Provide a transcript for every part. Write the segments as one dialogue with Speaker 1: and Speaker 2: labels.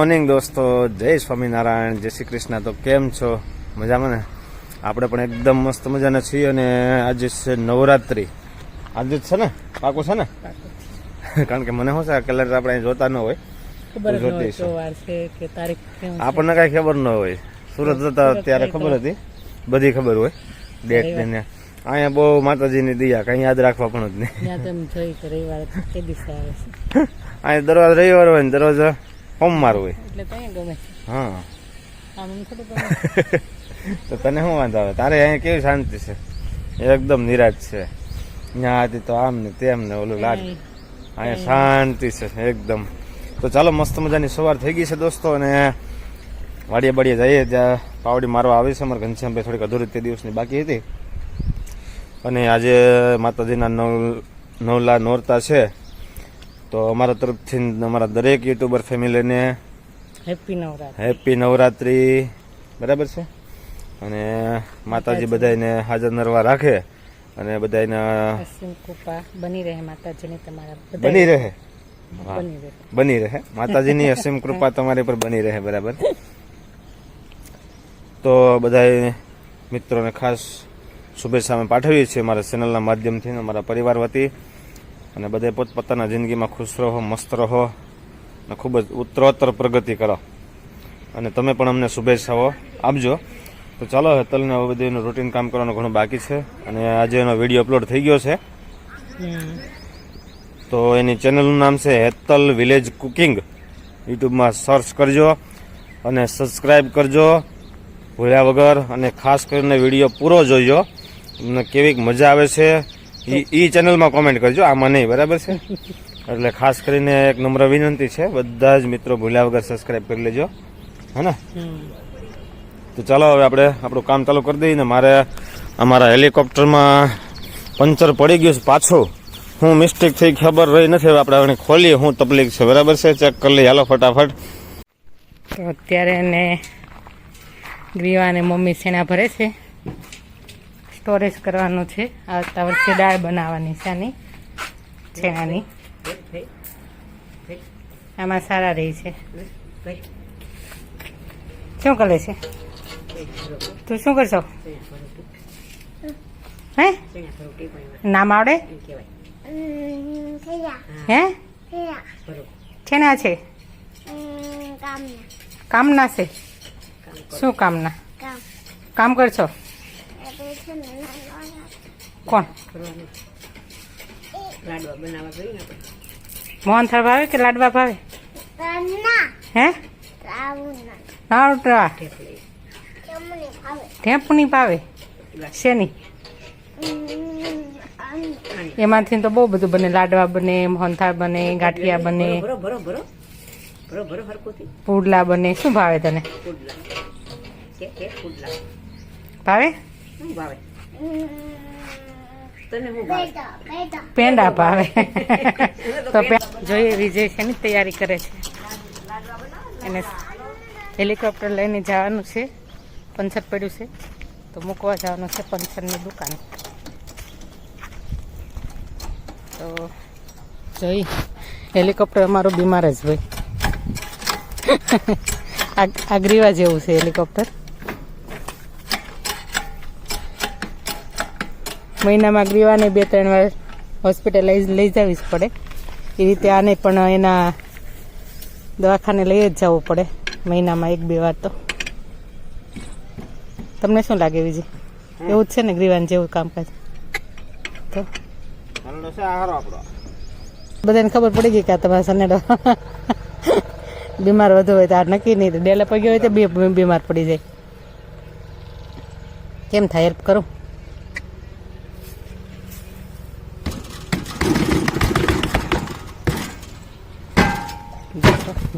Speaker 1: Morning દોસ્તો જય સ્વામિનારાયણ જય શ્રી કૃષ્ણ. તો કેમ છો? મજામાં ને? આપણે પણ એકદમ મસ્ત મજાના છીએ અને આજે છે નવરાત્રિ. આજે જ છે ને? પાકું છે ને? કારણ કે મને શું છે કલર આપણે અહીં જોતા ન હોય. આપણને કાંઈ ખબર ન હોય. સુરત જતા ત્યારે ખબર હતી. બધી ખબર હોય. ડેટ ને અહીંયા બહુ માતાજીની દયા કઈ યાદ રાખવા પણ જ નહીં. અહીંયા દરવાજ રવિવાર હોય ને દરવાજ સોમવાર હોય.
Speaker 2: એટલે ત્યાં ગમે.
Speaker 1: હા. તો તને શું વાંધો આવે? તારે અહીંયા કેવી શાંતિ છે? એકદમ નિરાશ છે. ત્યાં હતી તો આમ ને તેમ ને ઓલું લાગે. અહીંયા શાંતિ છે એકદમ. તો ચાલો મસ્ત મજાની સવાર થઈ ગઈ છે દોસ્તો અને વાડીએ બાડીએ જઈએ. ત્યાં પાવડી મારવા આવી છે અમારે ઘનશ્યામભાઈ થોડીક અધૂરી તે દિવસની બાકી હતી. અને આજે માતાજીના નવ નવલા નોરતા છે. તો અમારા તરફથી અમારા દરેક યુટ્યુબર ફેમિલીને
Speaker 2: હેપી નવરાત્રી.
Speaker 1: હેપી નવરાત્રી. બરાબર છે? અને માતાજી બધાને હાજર નરવા રાખે અને બધાને
Speaker 2: અસીમ કૃપા. બની રહે માતાજીની તમારા
Speaker 1: બની રહે?
Speaker 2: બની રહે.
Speaker 1: બની રહે. માતાજીની અસીમ કૃપા તમારી પર બની રહે બરાબર? તો બધા મિત્રોને ખાસ શુભેચ્છા અમે પાઠવીએ છીએ મારા ચેનલના માધ્યમથી અમારા મારા પરિવાર વતી. અને બધા પોતપોતાના જિંદગીમાં ખુશ રહો મસ્ત રહો અને ખૂબ જ ઉત્તરોત્તર પ્રગતિ કરો. અને તમે પણ અમને શુભેચ્છાઓ આપજો. તો ચાલો હેતલને હવે બધું એનું રૂટીન કામ કરવાનું ઘણું બાકી છે. અને આજે એનો વીડિયો અપલોડ થઈ ગયો છે. તો એની ચેનલનું નામ છે હેતલ વિલેજ કુકિંગ યુટ્યુબમાં સર્ચ કરજો અને સબસ્ક્રાઈબ કરજો. ભૂલ્યા વગર અને ખાસ કરીને વીડિયો પૂરો જોઈજો તમને કેવીક મજા આવે છે. એ ચેનલમાં કોમેન્ટ કરજો. આમાં નહીં, બરાબર છે? એટલે ખાસ કરીને એક નમ્ર વિનંતી છે. બધા જ મિત્રો ભૂલ્યા વગર સબસ્ક્રાઈબ કરી લેજો. હે ને તો ચાલો, હવે આપણે આપણું કામ ચાલુ કરી દઈએ ને મારે અમારા હેલિકોપ્ટરમાં પંચર પડી ગયું છે પાછું. હું મિસ્ટેક થઈ ખબર રહી નથી. હવે આપણે હવે ખોલીએ. હું તકલીફ છે. બરાબર છે? ચેક કરી લઈએ. હાલો, ફટાફટ.
Speaker 2: તો અત્યારે એને ગ્રીવા અને મમ્મી સેના ભરે છે. સ્ટોરેજ કરવાનું છે. આવતા વર્ષે દાળ બનાવવાની છે આની. છેનાની આમાં સારા રહી છે. શું કરે છે? તું શું કરશો? હે? નામ આવડે? હે? છેના છે? કામના. છે. શું કામના? કામ કરશો? કોણ? મોહન થાળ ભાવે કે લાડવા ભાવે? હે? લાડવા. ઢેપની ભાવે. શેની? એમાંથી તો બહુ બધું બને. લાડવા બને મોહનથાળ બને, ગાંઠિયા બને. પુડલા બને. શું ભાવે તને? ભાવે?
Speaker 3: શું ભાવે? તને હું ભાવે?
Speaker 2: પેંડા ભાવે. તો પે- જોઈએ વિજય છે ને તૈયારી કરે છે? એને હેલિકોપ્ટર લઈને જવાનું છે. પંચર પડ્યું છે. તો મૂકવા જવાનું છે પંચરની દુકાન. તો જોઈ હેલિકોપ્ટર અમારો બીમાર જ ભાઈ આ- આ જેવું છે હેલિકોપ્ટર. મહિનામાં ગ્રીવાને બે, ત્રણ વાર હોસ્પિટલાઇઝ લઈ જવી જ પડે. એ રીતે આને પણ એના દવાખાને લઈ જ જવું પડે, મહિનામાં એક, બે વાર તો. તમને શું લાગે બીજી એવું જ છે ને ગ્રીવાન જેવું કામકાજ? તો? બધાને ખબર પડી ગઈ કે આ તમારા સનેડો બીમાર વધુ હોય તો આ નક્કી નહીં ડેલા પગ્યો હોય તો બે બીમાર પડી જાય. કેમ થાય? હેલ્પ કરું.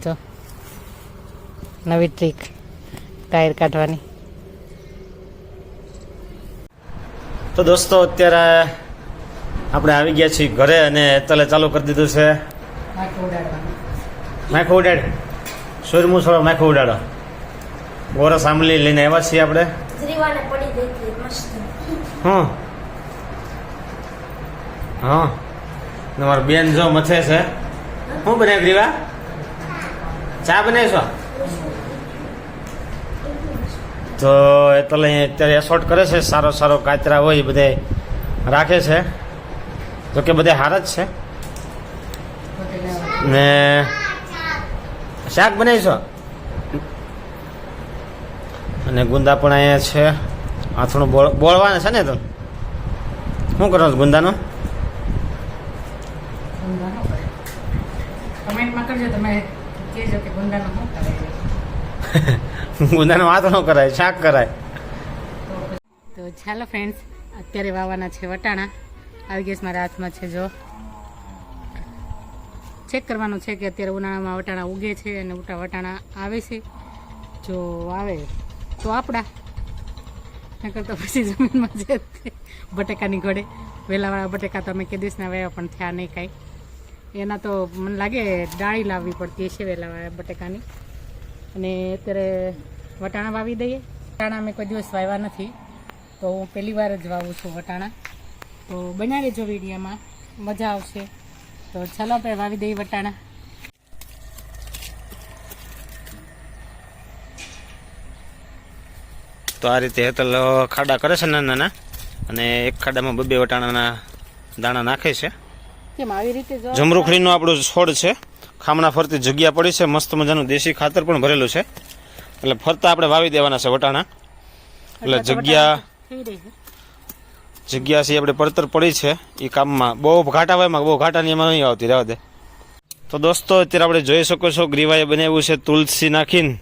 Speaker 2: જો. નવી ટ્રીક ટાયર કાઢવાની.
Speaker 1: તો દોસ્તો અત્યારે આપણે આવી ગયા છીએ ઘરે અને તલે ચાલુ કરી દીધું છે. માખું ઉડાડ. સૂર્યમું થોડો માખું ઉડાડો. બોરસ આંબલી લઈને આવ્યા છીએ આપણે.
Speaker 4: શ્રીવાને પડી ગઈ
Speaker 1: હા. હા. તમારો બેન જો મથે છે. શું બને ગ્રીવા? ચા બનાવીશો તો એ તો લઈ અત્યારે એસોર્ટ કરે છે સારો સારો કાચરા હોય એ બધે રાખે છે. તો કે બધે હાર જ છે. ને શાક બનાવીશો અને ગુંદા પણ અહીંયા છે. આથણું બોળ બોળવાના છે ને તો? શું કરો છો ગુંદાનું?
Speaker 2: ગુંદાનો કમેન્ટમાં કરજો તમે ગુંદાનો
Speaker 1: વાત આથણો કરાય શાક કરાય.
Speaker 2: તો ચાલો ફ્રેન્ડ્સ અત્યારે વાવવાના છે વટાણા. આવી ગેસ મારા હાથમાં છે જો. ચેક કરવાનું છે કે અત્યારે ઉનાળામાં વટાણા ઉગે છે અને ઉટા વટાણા આવે છે. જો આવે. તો આપણા નકર તો પછી જમીનમાં જે બટેકાની ઘોડે. વેલાવાળા બટેકા તો અમે કે દિવસના વહેવા પણ થયા નહીં કાંઈ. એના તો મને લાગે ડાળી લાવવી પડતી હશે વહેલા બટેકાની. અને અત્યારે વટાણા વાવી દઈએ. વટાણા અમે કોઈ દિવસ વાવ્યા નથી, તો હું પહેલી વાર જ વાવું છું વટાણા. તો બનાવી જો વિડીયોમાં. મજા આવશે. તો ચાલો આપણે વાવી દઈએ વટાણા.
Speaker 1: તો આ રીતે હેતલ ખાડા કરે છે નાના નાના અને એક ખાડામાં બબે વટાણાના દાણા નાખે છે.
Speaker 2: કેમ આવી રીતે
Speaker 1: જમરૂખડીનો આપણો છોડ છે. ખામણા ફરતી જગ્યા પડી છે. મસ્ત મજાનું દેશી ખાતર પણ ભરેલું છે. એટલે ફરતા આપણે વાવી દેવાના છે વટાણા. એટલે જગ્યા જગ્યા છે આપણે પડતર પડી છે. એ કામમાં બહુ ઘાટા હોય એમાં બહુ ઘાટાની એમાં નહીં આવતી. રહેવા દે. તો દોસ્તો અત્યારે આપણે જોઈ શકો છો ગ્રીવાએ બનાવ્યું છે તુલસી નાખીને.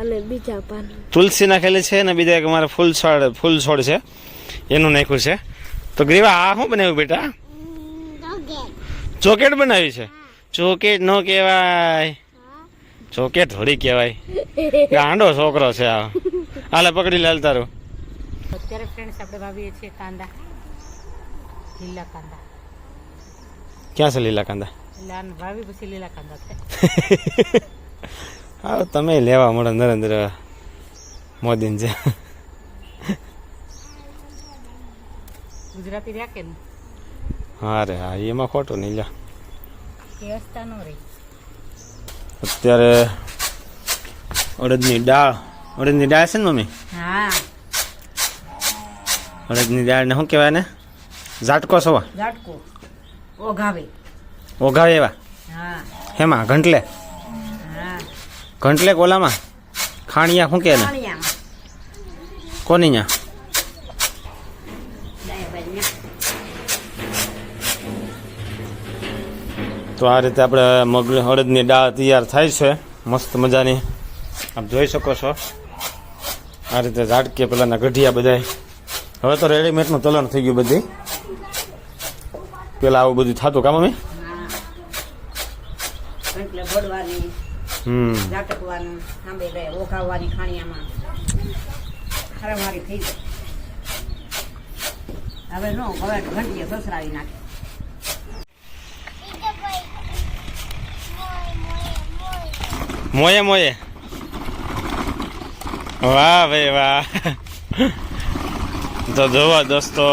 Speaker 4: અને બીજા પાન.
Speaker 1: તુલસી નાખેલી છે અને બીજા એક અમારે ફૂલ છોડ ફૂલ છોડ છે. એનું નાખ્યું છે. તો ગ્રીવા આ શું બનાવ્યું બેટા? ચોકેટ બનાવી છે. ચોકેટ નો કહેવાય. ચોકેટ થોડી કહેવાય. ગાંડો છોકરો છે આ. હાલે પકડી લે તારું
Speaker 2: અત્યારે ફ્રેન્ડ્સ આપણે વાવીએ છીએ કાંદા. લીલા કાંદા.
Speaker 1: ક્યાં છે લીલા કાંદા?
Speaker 2: લાન વાવી પછી લીલા કાંદા થાય.
Speaker 1: હા તમે લેવા મળે નરેન્દ્ર મોદીને છે
Speaker 2: ગુજરાતી રહ્યા કે
Speaker 1: હા રે હા એમાં ખોટું નહીં લ્યા. અત્યારે અડદની દાળ અડદની દાળ છે ને મમ્મી? અડદની દાળ ને શું કહેવાય ને ઝાટકો સવા.
Speaker 3: ઝાટકો. ઓઘાવે.
Speaker 1: ઓઘાવે એવા? હેમાં ઘંટલે? ઘંટલે કોલામાં? ખાણિયા શું કે કોની nya તો આ રીતે આપણે મગ હળદની દાળ તૈયાર થાય છે. મસ્ત મજાની. આપ જોઈ શકો છો. આ રીતે ઝાટકે પેલાના ગઢિયા બધાય. હવે તો રેડીમેડનું ચલણ થઈ ગયું બધી. પેલા આવું બધું થતું કામ અમે હમ.
Speaker 3: હવે નો હવે ઘંટીએ સસરાવી નાખે.
Speaker 1: મોયે મોયે વાહ ભાઈ વાહ તો જોવો દોસ્તો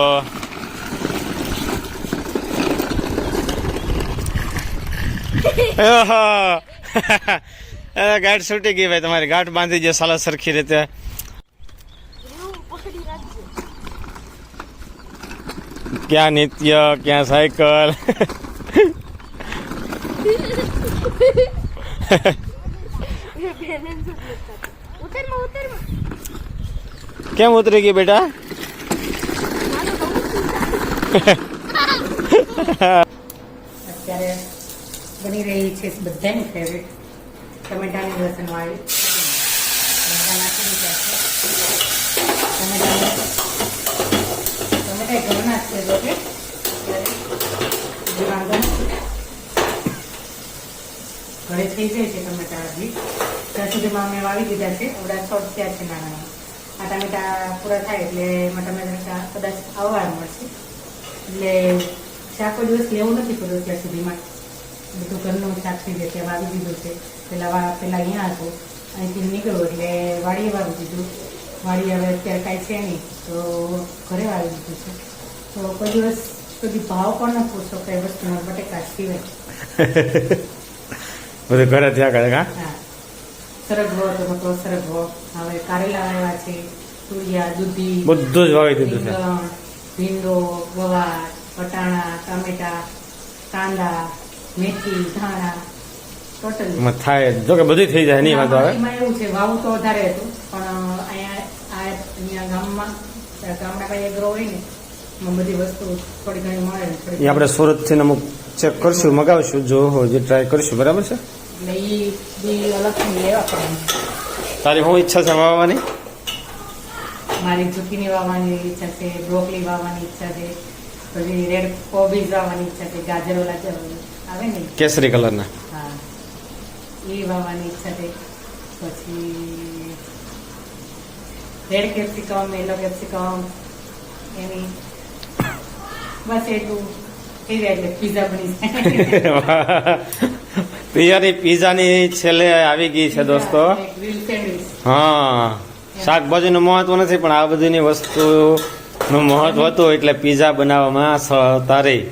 Speaker 1: ગાંઠ છૂટી ગઈ ભાઈ. તમારી ગાંઠ બાંધી જાય સાલા સરખી રીતે. ક્યાં નિત્ય ક્યાં સાયકલ? કેમ ઉતરી ગઈ બેટા?
Speaker 2: અત્યારે બની રહી છે બધાની ફેવરેટ ટમેટાની લસણવાળી ટમેટા નાખી દીધા છે. ટમેટા ટમેટા ઘરના નાખશે એટલે ઘરે થઈ જાય છે ટમેટા હજી. ત્યાં સુધીમાં અમે વાવી દીધા છે. ઓડા છોડ ત્યાં છે નાના. આ ટામેટા પૂરા થાય એટલે એમાં ટામેટા કદાચ આવવા મળશે. એટલે શાક કોઈ દિવસ લેવું નથી પડ્યું ત્યાં સુધીમાં. બધું ઘરનું શાક થઈ જાય ત્યાં વાવી દીધું છે. પેલા વા પેલા અહીંયા હતું. અહીંથી નીકળ્યું એટલે વાડીએ વાવી દીધું. વાડી હવે અત્યારે કાંઈ છે નહીં તો ઘરે વાવી દીધું છે. તો કોઈ દિવસ કદી ભાવ પણ ન પૂછો કઈ વસ્તુનો બટેકા સિવાય.
Speaker 1: બધું ઘરે ત્યાં કરે
Speaker 2: હા. સરગવો તો મોટો સરગવો. હવે કારેલા આવ્યા છે તુરિયા દૂધી
Speaker 1: બધું જ વાવી દીધું છે.
Speaker 2: ભીંડો ગવાર વટાણા ટામેટા કાંદા મેથી ધાણા ટોટલ.
Speaker 1: થાય જ. કે બધી થઈ જાય નહીં વાત આવે.
Speaker 2: એમાં એવું છે વાવું તો વધારે હતું પણ અહીંયા આ અહીંયા ગામમાં ગામડા કઈ એગ્રો હોય ને એમાં બધી વસ્તુ થોડી ઘણી મળે
Speaker 1: આપણે સુરતથી અમુક ચેક કરશું મગાવશું જો જે ટ્રાય કરશું. બરાબર છે? તારી શું ઈચ્છા છે વાવવાની?
Speaker 2: મારી ઝુકીની વાવવાની ઈચ્છા છે બ્રોકલી વાવવાની ઈચ્છા છે પછી રેડ કોબીઝ વાવવાની ઈચ્છા છે ગાજર ઓલા આવે ને?
Speaker 1: કેસરી કલરના?
Speaker 2: હા. એ વાવવાની ઈચ્છા છે. પછી રેડ કેપ્સિકમ યલો કેપ્સિકમ એની બસ એટલું થઈ જાય એટલે પીઝા બની જાય.
Speaker 1: પિયારી પીઝાની છેલ્લે આવી ગઈ છે દોસ્તો. હા શાકભાજીનું મહત્વ નથી પણ આ બધીની વસ્તુનું મહત્વ હતું એટલે પીઝા બનાવવામાં રહી